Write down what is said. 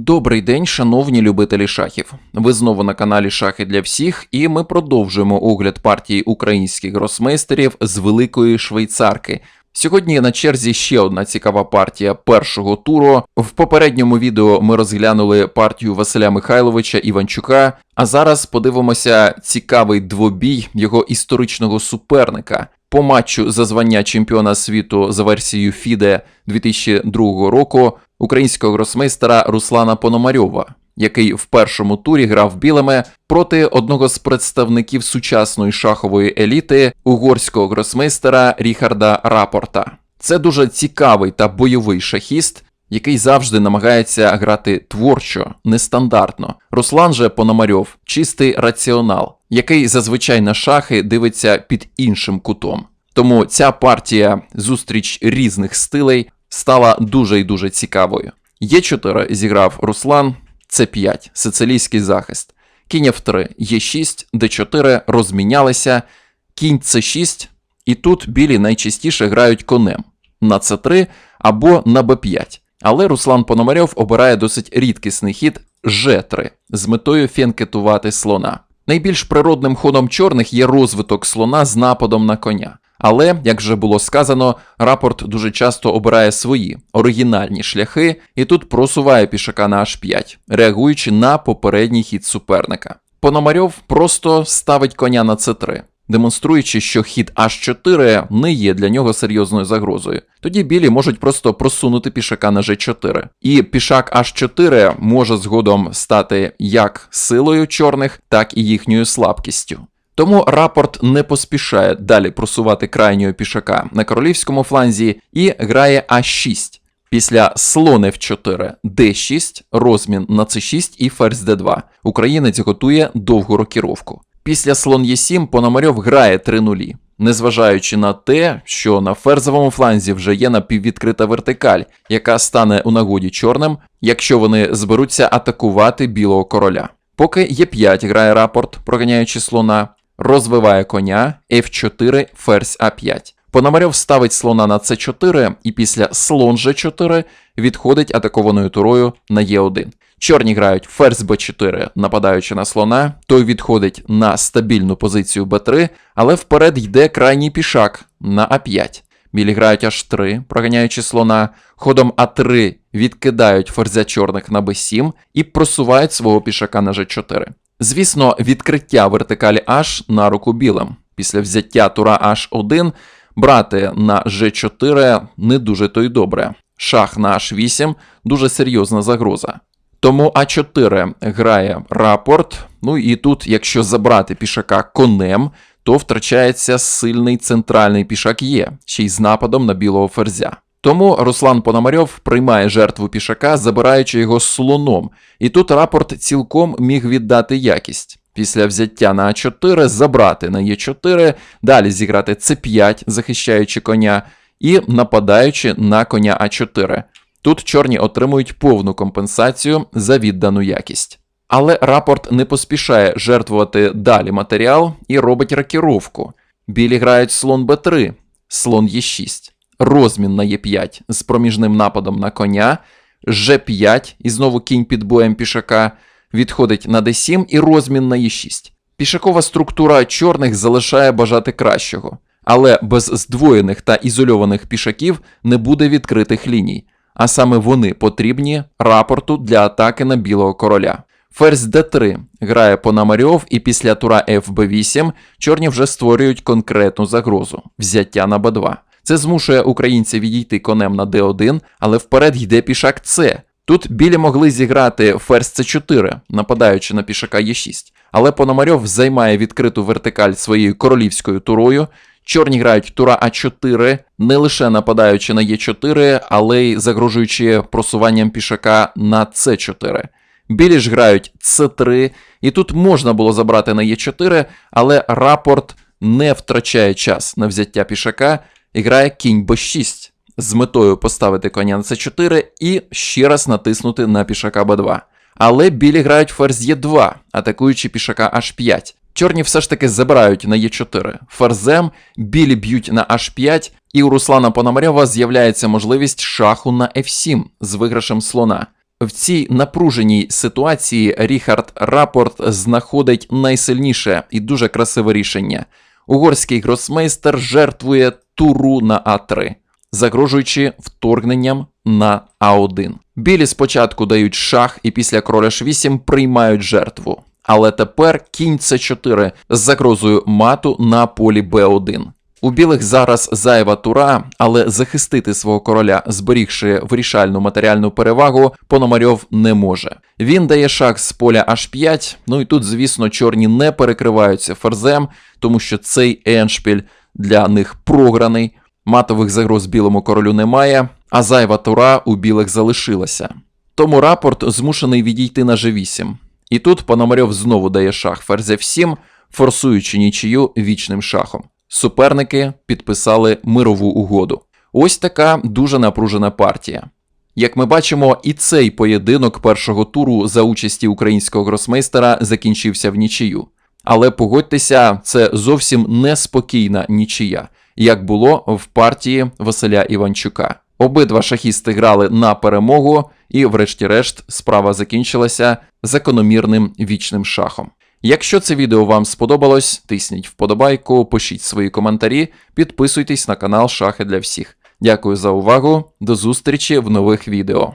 Добрий день, шановні любителі шахів. Ви знову на каналі Шахи для всіх, і ми продовжуємо огляд партії українських гросмейстерів з Великої Швейцарки. Сьогодні на черзі ще одна цікава партія першого туру. В попередньому відео ми розглянули партію Василя Михайловича Іванчука. А зараз подивимося цікавий двобій його історичного суперника. По матчу за звання чемпіона світу за версією FIDE 2002 року українського гросмейстера Руслана Пономарьова, який в першому турі грав білими проти одного з представників сучасної шахової еліти угорського гросмейстера Ріхарда Рапорта. Це дуже цікавий та бойовий шахіст, який завжди намагається грати творчо, нестандартно. Руслан же Пономарьов чистий раціонал, який зазвичай на шахи дивиться під іншим кутом. Тому ця партія зустріч різних стилей стала дуже і дуже цікавою. Є4 зіграв Руслан, С5 сицилійський захист, кінь F3, Е6, Д4 розмінялися, кінь С6, і тут білі найчастіше грають конем на С3 або на Б5. Але Руслан Пономарьов обирає досить рідкісний хід Ж3 з метою фенкетувати слона. Найбільш природним ходом чорних є розвиток слона з нападом на коня. Але, як вже було сказано, рапорт дуже часто обирає свої оригінальні шляхи і тут просуває пішака на H5, реагуючи на попередній хід суперника. Пономарьов просто ставить коня на c3, демонструючи, що хід H4 не є для нього серйозною загрозою. Тоді білі можуть просто просунути пішака на G4. І пішак H4 може згодом стати як силою чорних, так і їхньою слабкістю. Тому рапорт не поспішає далі просувати крайнього пішака на королівському фланзі і грає А6. Після слон F4, D6, розмін на C6 і ферзь D2. Українець готує довгу рокіровку. Після слон Е7 Пономарьов грає 3 нулі, незважаючи на те, що на ферзовому фланзі вже є напіввідкрита вертикаль, яка стане у нагоді чорним, якщо вони зберуться атакувати білого короля. Поки Е5 грає рапорт, проганяючи слона, розвиває коня, F4, ферзь А5. Пономарьов ставить слона на С4 і після слон Ж4 відходить атакованою турою на Е1. Чорні грають ферзь Б4, нападаючи на слона, той відходить на стабільну позицію Б3, але вперед йде крайній пішак на А5. Білі грають H3, проганяючи слона, ходом А3 відкидають ферзя чорних на Б7 і просувають свого пішака на G4. Звісно, відкриття вертикалі H на руку білим. Після взяття тура H1 брати на G4 не дуже то й добре. Шах на H8 дуже серйозна загроза. Тому А4 грає рапорт. Ну і тут, якщо забрати пішака конем, то втрачається сильний центральний пішак Є, ще й з нападом на білого ферзя. Тому Руслан Пономарьов приймає жертву пішака, забираючи його слоном, і тут рапорт цілком міг віддати якість. Після взяття на А4 забрати на Е4, далі зіграти С5, захищаючи коня, і нападаючи на коня А4. Тут чорні отримують повну компенсацію за віддану якість. Але рапорт не поспішає жертвувати далі матеріал і робить ракіровку. Білі грають слон Б3, слон Е6 розмін на Е5 з проміжним нападом на коня, Ж5 і знову кінь під боєм пішака відходить на d7 і розмін на Е6. Пішакова структура чорних залишає бажати кращого, але без здвоєних та ізольованих пішаків не буде відкритих ліній, а саме вони потрібні рапорту для атаки на білого короля. Ферзь d3 грає Пономарьов, і після тура FB8 чорні вже створюють конкретну загрозу взяття на b2. Це змушує українця відійти конем на d1, але вперед йде пішак С. Тут білі могли зіграти ферзь С4, нападаючи на пішака Е6. Але Пономарьов займає відкриту вертикаль своєю королівською турою. Чорні грають тура А4, не лише нападаючи на Е4, але й загрожуючи просуванням пішака на С4. Білі ж грають С3, і тут можна було забрати на Е4, але рапорт не втрачає час на взяття пішака і грає кінь Б6 з метою поставити коня на С4 і ще раз натиснути на пішака Б2. Але білі грають ферзь Е2, атакуючи пішака H5. Чорні все ж таки забирають на Е4. Ферзем білі б'ють на H5, і у Руслана Пономарьова з'являється можливість шаху на F7 з виграшем слона. В цій напруженій ситуації Ріхард Рапорт знаходить найсильніше і дуже красиве рішення. Угорський гросмейстер жертвує туру на А3, загрожуючи вторгненням на А1. Білі спочатку дають шах і після короля Ш8 приймають жертву. Але тепер кінь С4 з загрозою мату на полі Б1. У білих зараз зайва тура, але захистити свого короля, зберігши вирішальну матеріальну перевагу, Пономарьов не може. Він дає шах з поля H5, ну і тут, звісно, чорні не перекриваються ферзем, тому що цей еншпіль для них програний. Матових загроз білому королю немає, а зайва тура у білих залишилася. Тому рапорт змушений відійти на G8. І тут Пономарьов знову дає шах ферзь F7, форсуючи нічию вічним шахом. Суперники підписали мирову угоду. Ось така дуже напружена партія. Як ми бачимо, і цей поєдинок першого туру за участі українського гросмейстера закінчився в нічию. Але погодьтеся, це зовсім неспокійна нічия, як було в партії Василя Іванчука. Обидва шахісти грали на перемогу, і, врешті-решт, справа закінчилася закономірним вічним шахом. Якщо це відео вам сподобалось, тисніть вподобайку, пишіть свої коментарі, підписуйтесь на канал Шахи для всіх. Дякую за увагу, до зустрічі в нових відео.